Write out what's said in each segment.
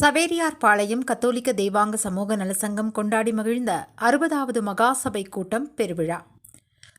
சவேரியார் பாளையம் கத்தோலிக்க தெய்வாங்க சமூக நலசங்கம் கொண்டாடி மகிழ்ந்த அறுபதாவது மகாசபை கூட்டம் பெருவிழா.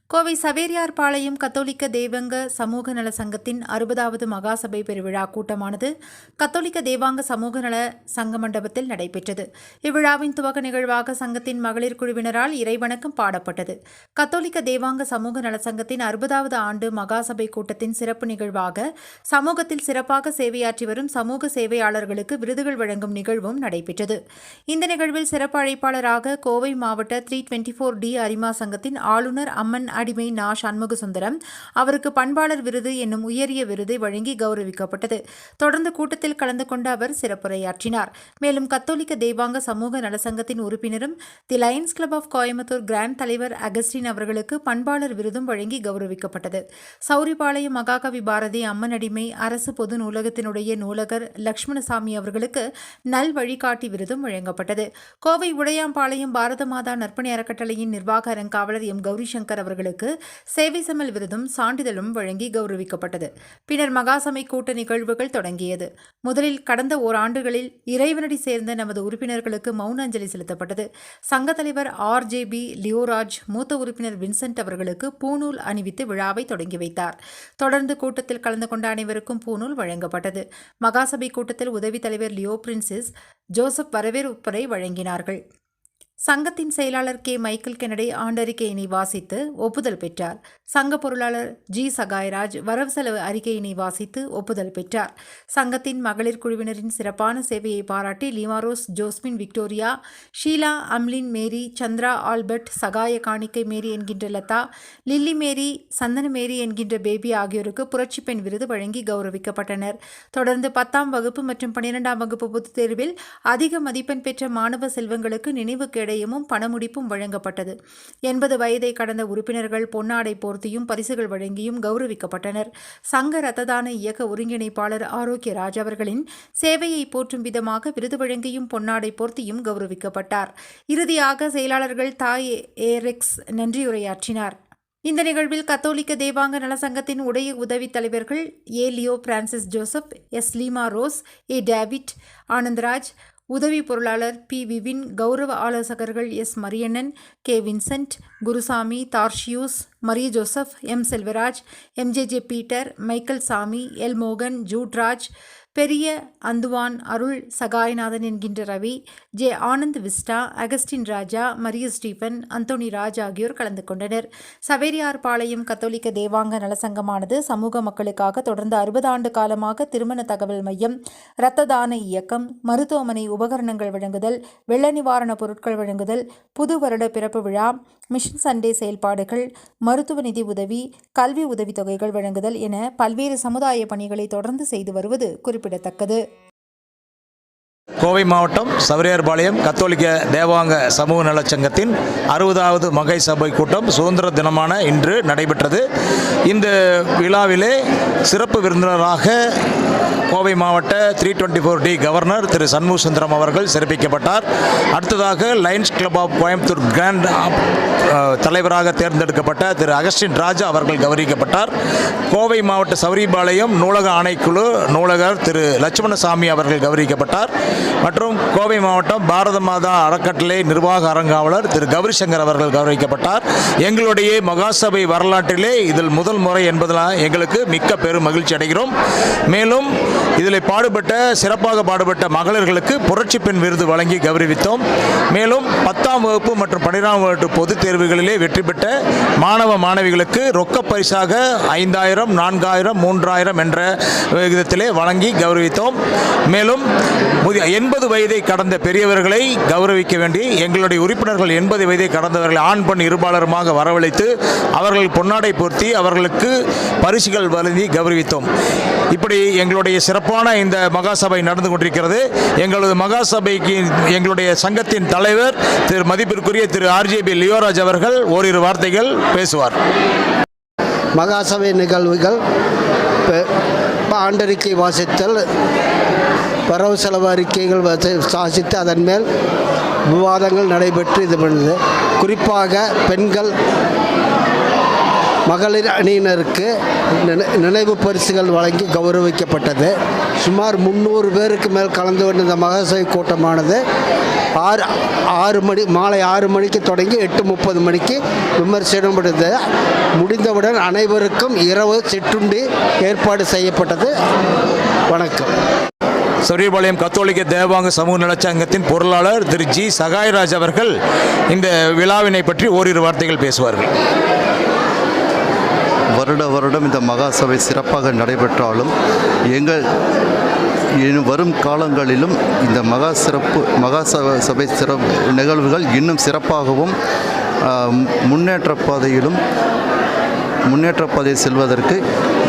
கோவை சவேரியார் பாளையம் கத்தோலிக்க தேவங்க சமூக நல சங்கத்தின் அறுபதாவது மகாசபை பெருவிழா கூட்டமானது கத்தோலிக்க தேவாங்க சமூக நல சங்க மண்டபத்தில் நடைபெற்றது. இவ்விழாவின் துவக்க நிகழ்வாக சங்கத்தின் மகளிர் குழுவினரால் இறைவணக்கம் பாடப்பட்டது. கத்தோலிக்க தேவாங்க சமூக நல சங்கத்தின் அறுபதாவது ஆண்டு மகாசபை கூட்டத்தின் சிறப்பு நிகழ்வாக சமூகத்தில் சிறப்பாக சேவையாற்றி வரும் சமூக சேவையாளர்களுக்கு விருதுகள் வழங்கும் நிகழ்வும் நடைபெற்றது. இந்த நிகழ்வில் சிறப்பு அழைப்பாளராக கோவை மாவட்ட த்ரீ டுவெண்ட்டி ஃபோர் டி அரிமா சங்கத்தின் ஆளுநர் அம்மன் அடிமை நா சண்முக சுந்தரம். அவருக்கு பண்பாளர் விருது என்னும் உயரிய விருதை வழங்கி கௌரவிக்கப்பட்டது. தொடர்ந்து கூட்டத்தில் கலந்து கொண்ட அவர் சிறப்புரையாற்றினார். மேலும் கத்தோலிக்க தெய்வாங்க சமூக நலசங்கத்தின் உறுப்பினரும் the Lions club of Coimbatore grand தலைவர் அகஸ்டின் அவர்களுக்கு பண்பாளர் விருதும் வழங்கி கௌரவிக்கப்பட்டது. சௌரிபாளையம் மகாகவி பாரதி அம்மன் அடிமை அரசு பொது நூலகத்தினுடைய நூலகர் லக்ஷ்மணசாமி அவர்களுக்கு நல் வழிகாட்டி விருதும் வழங்கப்பட்டது. கோவை உடையாம்பாளையம் பாரத மாதா நற்பணி அறக்கட்டளையின் நிர்வாக அறங்காவலர் எம் கௌரி சங்கர் அவர்களுக்கு சேவை சமல் விருதும் சான்றிதழும் வழங்கி கௌரவிக்கப்பட்டது. பின்னர் மகாசபை கூட்ட நிகழ்வுகள் தொடங்கியது. முதலில் கடந்த ஓராண்டுகளில் இறைவனடி சேர்ந்த நமது உறுப்பினர்களுக்கு மௌன அஞ்சலி செலுத்தப்பட்டது. சங்க தலைவர் ஆர். ஜே. பி. லியோராஜ் மூத்த உறுப்பினர் வின்சென்ட் அவர்களுக்கு பூநூல் அணிவித்து விழாவை தொடங்கி வைத்தார். தொடர்ந்து கூட்டத்தில் கலந்து கொண்ட அனைவருக்கும் பூநூல் வழங்கப்பட்டது. மகாசபை கூட்டத்தில் உதவித் தலைவர் லியோ பிரின்சிஸ் ஜோசப் வரவேற்புரை வழங்கினார்கள். சங்கத்தின் செயலாளர் கே. மைக்கேல் கெனடி ஆண்டறிக்கையினை வாசித்து ஒப்புதல் பெற்றார். சங்க பொருளாளர் ஜி. சகாயராஜ் வரவு செலவு அறிக்கையினை வாசித்து ஒப்புதல் பெற்றார். சங்கத்தின் மகளிர் குழுவினரின் சிறப்பான சேவையை பாராட்டி Lima Rose Josmin Victoria Sheela Amlin Mary Chandra Albert Sagaya Kanikkai Mary என்கின்ற லதா லில்லி மேரி சந்தன மேரி என்கின்ற பேபி ஆகியோருக்கு புரட்சி பெண் விருது வழங்கி கௌரவிக்கப்பட்டனர். தொடர்ந்து பத்தாம் வகுப்பு மற்றும் பன்னிரெண்டாம் வகுப்பு பொதுத் தேர்வில் அதிக மதிப்பெண் பெற்ற மாணவ செல்வங்களுக்கு நினைவு கேடயமும் பணமுடிப்பும் வழங்கப்பட்டது. எண்பது வயதை கடந்த உறுப்பினர்கள் பொன்னாடை போர்த்தியும் பரிசுகள் வழங்கியும் கௌரவிக்கப்பட்டனர். சங்க ரத்ததான இயக்க ஒருங்கிணைப்பாளர் ஆரோக்கியராஜ் அவர்களின் சேவையை போற்றும் விதமாக விருது வழங்கியும் பொன்னாடை போர்த்தியும் கௌரவிக்கப்பட்டார். இறுதியாக செயலாளர்கள் தாய் ஏரெக்ஸ் நன்றியுரையாற்றினார் இந்த நிகழ்வில் கத்தோலிக்க தேவாங்க நலசங்கத்தின் உடைய உதவித் தலைவர்கள் A Leo Francis Joseph S Leema Rose A David Anandraj உதவி பொருளாளர் பி. விவின் கௌரவ ஆலோசகர்கள் S. Mariyannan K. Vincent Gurusamy Tharsius Maria Joseph M. Selvaraj MJJ Peter Michael Samy L. மோகன் ஜூட்ராஜ் பெரிய அந்துவான் அருள் சகாயநாதன் என்கின்ற ரவி ஜே. ஆனந்த் விஸ்டா Augustine Raja Maria Stephen Anthony Raj ஆகியோர் கலந்து கொண்டனர். சவேரியார் பாளையம் கத்தோலிக்க தேவாங்க நலசங்கமானது சமூக மக்களுக்காக தொடர்ந்து அறுபது ஆண்டு காலமாக திருமண தகவல் மையம் இரத்த தான இயக்கம் மருத்துவமனை உபகரணங்கள் வழங்குதல் வெள்ள நிவாரண பொருட்கள் வழங்குதல் புது வருட பிறப்பு விழா மிஷன் சண்டே செயல்பாடுகள் மருத்துவ நிதி உதவி கல்வி உதவித்தொகைகள் வழங்குதல் என பல்வேறு சமுதாய பணிகளை தொடர்ந்து செய்து வருவது குறிப்பிடத்தக்கது. கோவை மாவட்டம் சவரியார்பாளையம் கத்தோலிக்க தேவாங்க சமூக நலச்சங்கத்தின் அறுபதாவது மகை சபை கூட்டம் சுதந்திர தினமான இன்று நடைபெற்றது. இந்த விழாவிலே சிறப்பு விருந்தினராக கோவை மாவட்ட three twenty four D governor Thiru Shanmuga Sundaram அவர்கள் சிறப்பிக்கப்பட்டார். அடுத்ததாக Lions club of Coimbatore grand தலைவராக தேர்ந்தெடுக்கப்பட்ட திரு அகஸ்டின் ராஜா அவர்கள் கௌரவிக்கப்பட்டார். கோவை மாவட்ட சௌரிபாளையம் நூலக ஆணைக்குழு நூலகர் திரு லட்சுமணசாமி அவர்கள் கௌரவிக்கப்பட்டார். மற்றும் கோவை மாவட்டம் பாரத மாதா அறக்கட்டளை நிர்வாக அரங்காவலர் திரு கௌரி சங்கர் அவர்கள் கௌரவிக்கப்பட்டார். எங்களுடைய மகாசபை வரலாற்றிலே இதில் முதல் முறை என்பதெல்லாம் எங்களுக்கு மிக்க பெரும் மகிழ்ச்சி அடைகிறோம். மேலும் இதில் பாடுபட்ட சிறப்பாக பாடுபட்ட மகளிர்களுக்கு புரட்சி பெண் விருது வழங்கி கௌரவித்தோம். மேலும் பத்தாம் வகுப்பு மற்றும் பன்னிரெண்டாம் வகுப்பு பொதுத் தேர்வுகளிலே வெற்றி பெற்ற மாணவ மாணவிகளுக்கு ரொக்க பரிசாக ஐந்தாயிரம் நான்காயிரம் மூன்றாயிரம் என்ற விகிதத்திலே வழங்கி கௌரவித்தோம். மேலும் எண்பது வயதை கடந்த பெரியவர்களை கௌரவிக்க வேண்டி எங்களுடைய உறுப்பினர்கள் எண்பது வயதை கடந்தவர்களை ஆண் பெண் இருபாலருமாக வரவழைத்து அவர்கள் பொன்னாடை பொருத்தி அவர்களுக்கு பரிசுகள் வழங்கி கௌரவித்தோம். இப்படி எங்களுடைய சிறப்பு சிறப்பான இந்த மகாசபை நடந்து கொண்டிருக்கிறது. எங்களது மகாசபைக்கு எங்களுடைய சங்கத்தின் தலைவர் திரு மதிப்பிற்குரிய திரு ஆர்ஜேபி லியோராஜ் அவர்கள் ஓரிரு வார்த்தைகள் பேசுவார். மகாசபை நிகழ்வுகள் ஆண்டறிக்கை வாசித்தல் வரவு செலவு அறிக்கைகள் வாசித்து அதன் மேல் விவாதங்கள் நடைபெற்று இது பண்ணுது. குறிப்பாக பெண்கள் மகளிர் அணியினருக்கு நினை- நினைவு பரிசுகள் வழங்கி கௌரவிக்கப்பட்டது. சுமார் முந்நூறு பேருக்கு மேல் கலந்து கொண்ட இந்த மகாசபை கூட்டமானது ஆறு ஆறு மணி மாலை ஆறு மணிக்கு தொடங்கி எட்டு முப்பது மணிக்கு விமர்சனம் முடிந்தவுடன் அனைவருக்கும் இரவு சிற்றுண்டி ஏற்பாடு செய்யப்பட்டது. வணக்கம். சரியபாளையம் கத்தோலிக்க தேவாங்க சமூக நலச்சங்கத்தின் பொருளாளர் திரு ஜி. சகாயராஜ் அவர்கள் இந்த விழாவினை பற்றி ஓரிரு வார்த்தைகள் பேசுவார்கள். வருட வருடம் இந்த மகாசபை சிறப்பாக நடைபெற்றாலும் எங்கள் இனி வரும் காலங்களிலும் இந்த மகா சிறப்பு மகா சபை சிறப்பு நிகழ்வுகள் இன்னும் சிறப்பாகவும் முன்னேற்ற பாதையிலும் முன்னேற்ற பாதையை செல்வதற்கு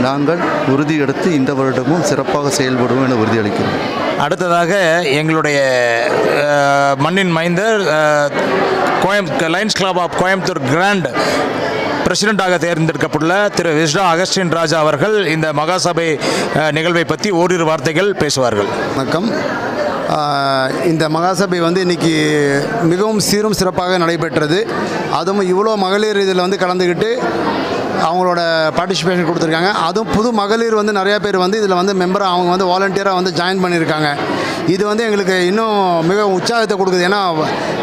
நாங்கள் உறுதியெடுத்து இந்த வருடமும் சிறப்பாக செயல்படுவோம் என உறுதியளிக்கிறோம். அடுத்ததாக எங்களுடைய மண்ணின் மைந்தர் கோயம் Lions club of Coimbatore grand பிரசிடெண்ட்டாக தேர்ந்தெடுக்கப்பட்டுள்ள திரு விஸ்ரா அகஸ்டின் ராஜா அவர்கள் இந்த மகாசபை நிகழ்வை பற்றி ஓரிரு வார்த்தைகள் பேசுவார்கள். வணக்கம். இந்த மகாசபை வந்து இன்னைக்கு மிகவும் சீரும் சிறப்பாக நடைபெற்றது. அதுவும் இவ்வளோ மகளிர் இதில் வந்து கலந்துக்கிட்டு அவங்களோட பார்ட்டிசிபேஷன் கொடுத்துருக்காங்க. அதுவும் புது மகளிர் வந்து நிறையா பேர் வந்து இதில் வந்து மெம்பராக அவங்க வந்து வாலண்டியராக வந்து ஜாயின் பண்ணியிருக்காங்க. இது வந்து எங்களுக்கு இன்னும் மிக உற்சாகத்தை கொடுக்குது. ஏன்னா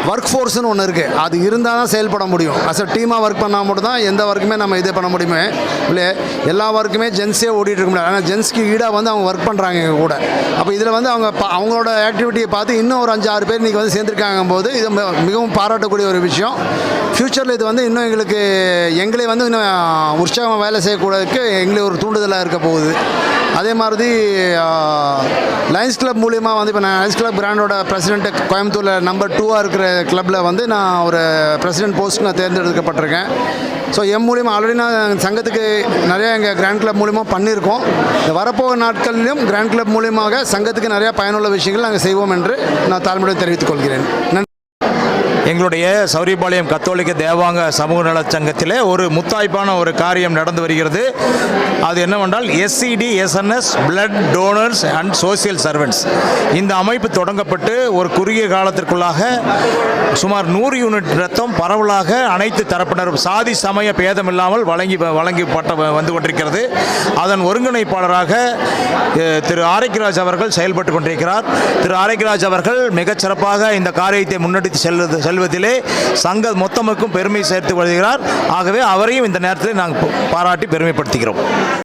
ஒர்க் ஃபோர்ஸ்னு ஒன்று இருக்குது அது இருந்தால் தான் செயல்பட முடியும். அஸ் அ டீமாக ஒர்க் பண்ணால் மட்டும் தான் எந்த ஒர்க்குமே நம்ம இது பண்ண முடியுமே. இல்லை எல்லா ஒர்க்குமே ஜென்ஸே ஓடிட்டு இருக்க முடியாது. ஆனால் ஜென்ஸ்க்கு ஈடாக வந்து அவங்க ஒர்க் பண்ணுறாங்க எங்கள் கூட. அப்போ இதில் வந்து அவங்க பா- அவங்களோட ஆக்டிவிட்டியை பார்த்து இன்னும் ஒரு அஞ்சு ஆறு பேர் இன்றைக்கி வந்து சேர்ந்துருக்காங்க போது இது மிகவும் பாராட்டக்கூடிய ஒரு விஷயம். ஃப்யூச்சரில் இது வந்து இன்னும் எங்களுக்கு எங்களே வந்து இன்னும் உற்சாகமாக வேலை செய்யக்கூடதுக்கு எங்களே ஒரு தூண்டுதலாக இருக்க போகுது. அதே மாதிரி லயன்ஸ் கிளப் மூலிமா வந்து இப்போ நான் ஐஸ் கிளப் பிராண்டோட பிரசிடென்ட் கோயம்புத்தூரில் நம்பர் டூவாக இருக்கிற கிளப்பில் வந்து நான் ஒரு பிரசிடென்ட் போஸ்ட் நான் தேர்ந்தெடுக்கப்பட்டிருக்கேன். ஸோ என் மூலியமாக ஆல்ரெடி நான் சங்கத்துக்கு நிறைய எங்கள் கிராண்ட் கிளப் மூலிமா பண்ணியிருக்கோம். இந்த வரப்போகிற நாட்களிலும் கிராண்ட் கிளப் மூலியமாக சங்கத்துக்கு நிறையா பயனுள்ள விஷயங்கள் நாங்கள் செய்வோம் என்று நான் தாழ்மையுடன் தெரிவித்துக் கொள்கிறேன். நன்றி. எங்களுடைய சௌரியபாளையம் கத்தோலிக்க தேவாங்க சமூக நலச்சங்கத்திலே ஒரு முத்தாய்ப்பான ஒரு காரியம் நடந்து வருகிறது. அது என்னவென்றால் SCD SNS blood donors and social servants இந்த அமைப்பு தொடங்கப்பட்டு ஒரு குறுகிய காலத்திற்குள்ளாக சுமார் நூறு யூனிட் ரத்தம் பரவலாக அனைத்து தரப்பினரும் சாதி சமய பேதமில்லாமல் வழங்கி வழங்கப்பட்ட வந்து கொண்டிருக்கிறது. அதன் ஒருங்கிணைப்பாளராக திரு ஆரோக்கியராஜ் அவர்கள் செயல்பட்டு கொண்டிருக்கிறார். திரு ஆரோக்கியராஜ் அவர்கள் மிகச் சிறப்பாக இந்த காரியத்தை முன்னெடுத்து செல்வது செல்வதிலே சங்க மொத்தமுக்கும் பெருமை சேர்த்து கொள்கிறார். ஆகவே அவரையும் இந்த நேரத்தில் நாங்கள் பாராட்டி பெருமைப்படுத்துகிறோம்.